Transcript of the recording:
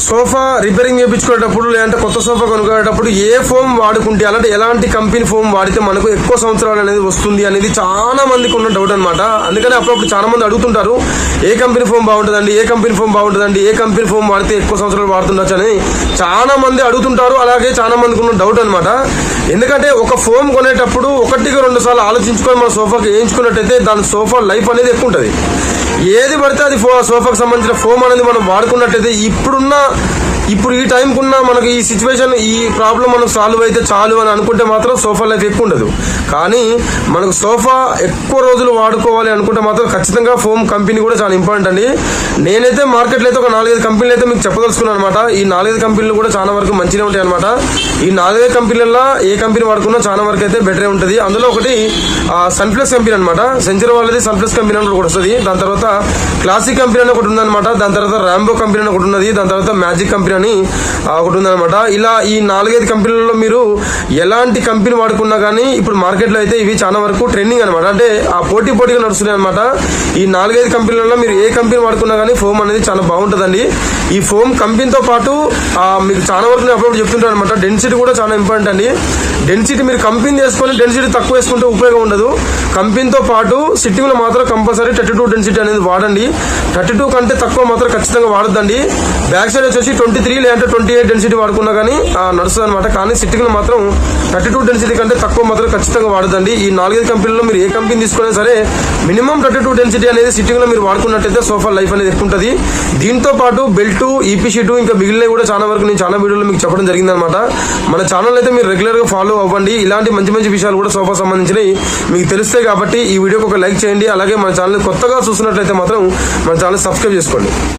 Sofa repairing చేయించుకునేటప్పుడు లేదంటే కొత్త sofa కొనుక్కునేటప్పుడు ఏ foam వాడుకుంటే అలాంటి ఎలాంటి కంపెనీ ఫోమ్ వాడితే మనకు ఎక్కువ సంవత్సరాలు అనేది వస్తుంది అనేది చాలా మందికి ఉన్న డౌట్ అనమాట అందుకని అప్పుడప్పుడు చాలా మంది అడుగుతుంటారు ఏ కంపెనీ ఫోమ్ బాగుంటుందండి ఏ కంపెనీ ఫోమ్ బాగుంటుందండి ఏ కంపెనీ ఫోమ్ వాడితే ఎక్కువ సంవత్సరాలు వాడుతుండొచ్చు అని చాలా మంది అడుగుతుంటారు అలాగే చాలా మందికి ఉన్న డౌట్ అనమాట ఎందుకంటే ఒక ఫోమ్ కొనేటప్పుడు ఒకటికి రెండు సార్లు ఆలోచించుకొని మన సోఫాకి వేయించుకున్నట్టయితే దాని సోఫా లైఫ్ అనేది ఎక్కువ ఉంటుంది. ఏది పడితే అది సోఫాకి సంబంధించిన ఫోమ్ అనేది మనం వాడుకున్నట్టయితే ఇప్పుడున్న out. ఇప్పుడు ఈ టైంకున్న ఉన్న మనకి ఈ సిచ్యువేషన్ ఈ ప్రాబ్లం మనం సాల్వ్ అయితే చాలు అని అనుకుంటే మాత్రం సోఫా లైఫ్ ఎక్కువ ఉండదు. కానీ మనకు సోఫా ఎక్కువ రోజులు వాడుకోవాలి అనుకుంటే మాత్రం ఖచ్చితంగా ఫోమ్ కంపెనీ కూడా చాలా ఇంపార్టెంట్ అండి. నేనైతే మార్కెట్లో అయితే ఒక నాలుగైదు కంపెనీలు అయితే మీకు చెప్పదలుచుకున్నాను అనమాట ఈ నాలుగైదు కంపెనీలు కూడా చాలా వరకు మంచిగా ఉంటాయి అనమాట ఈ నాలుగైదు కంపెనీలలో ఏ కంపెనీ వాడుకున్నా చాలా వరకు అయితే బెటరే ఉంటుంది. అందులో ఒకటి సన్ప్లస్ కంపెనీ అనమాట సెంచరీ వాళ్ళది సన్ప్లస్ కంపెనీ అని ఒకటి వస్తుంది. దాని తర్వాత క్లాసిక్ కంపెనీ అని ఒకటి ఉందన్నమాట. దాని తర్వాత ర్యాంబో కంపెనీ అని ఒకటి ఉన్నది. దాని తర్వాత మ్యాజిక్ కంపెనీ అని ఒకటి ఉందన్నమాట ఇలా ఈ నాలుగైదు కంపెనీలలో మీరు ఎలాంటి కంపెనీ వాడుకున్నా కానీ ఇప్పుడు మార్కెట్లో అయితే ఇవి చాలా వరకు ట్రెండింగ్ అనమాట అంటే ఆ పోటీ పోటీగా నడుస్తున్నాయి అనమాట ఈ నాలుగైదు కంపెనీలలో మీరు ఏ కంపెనీ వాడుకున్నా కానీ ఫోమ్ అనేది చాలా బాగుంటుందండి. ఈ ఫోమ్ కంపెనీతో పాటు మీకు చాలా వరకు నేను అప్పుడప్పుడు చెప్తుంటాను అనమాట డెన్సిటీ కూడా చాలా ఇంపార్టెంట్ అండి. డెన్సిటీ మీరు కంపెనీ చేసుకొని డెన్సిటీ తక్కువ వేసుకుంటే ఉపయోగం ఉండదు. కంపెనీతో పాటు సిట్టింగ్లో మాత్రం కంపల్సరీ థర్టీ టూ డెన్సిటీ అనేది వాడండి. థర్టీ టూ కంటే తక్కువ మాత్రం ఖచ్చితంగా వాడద్దండి. బ్యాక్ సైడ్ వచ్చేసి ట్వంటీ త్రీ లేదంటే ట్వంటీ ఎయిట్ డెన్సిటీ వాడుకున్నా కానీ నడుస్తుంది అనమాట కానీ సిట్టింగ్ మాత్రం థర్టీ టూ డెన్సిటీ కంటే తక్కువ మాత్రం ఖచ్చితంగా వాడదండి. ఈ నాలుగైదు కంపెనీలో మీరు ఏ కంపెనీ తీసుకున్నా సరే మినిమం థర్టీ టూ డెన్సిటీ అనేది సిట్టింగ్లో మీరు వాడుకున్నట్టయితే సోఫా లైఫ్ అనేది ఎక్కువ ఉంటుంది దీంతో పాటు బెల్ట్ ఈపీ షీటు ఇంకా మిగిలినవి కూడా చాలా వరకు నేను చాలా వీడియోలో మీకు చెప్పడం జరిగింది అనమాట మన ఛానల్ అయితే మీరు రెగ్యులర్గా ఫాలో అవ్వండి. ఇలాంటి మంచి మంచి విషయాలు కూడా సోఫా సంబంధించినవి మీకు తెలుస్తాయి కాబట్టి ఈ వీడియోకి ఒక లైక్ చేయండి. అలాగే మన ఛానల్ కొత్తగా చూస్తున్నట్లయితే మాత్రం మన ఛానల్ సబ్స్క్రైబ్ చేసుకోండి.